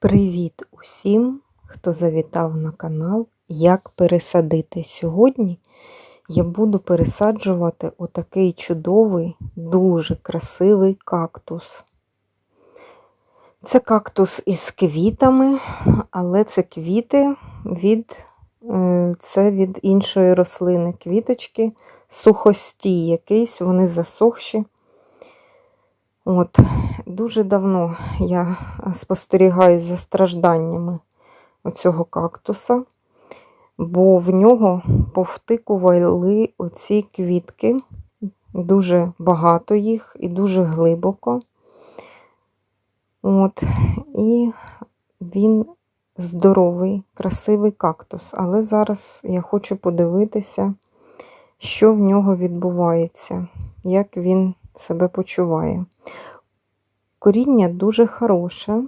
Привіт усім, хто завітав на канал Як пересадити. Сьогодні я буду пересаджувати отакий чудовий, дуже красивий кактус. Це кактус із квітами, але це квіти від, е, це від іншої рослини. Квіточки сухості якийсь, вони засохші. От, Дуже давно я спостерігаю за стражданнями оцього кактуса, бо в нього повтикували оці квітки, дуже багато їх і дуже глибоко. От, І він здоровий, красивий кактус. Але зараз я хочу подивитися, що в нього відбувається, як він себе почуває. Коріння дуже хороше,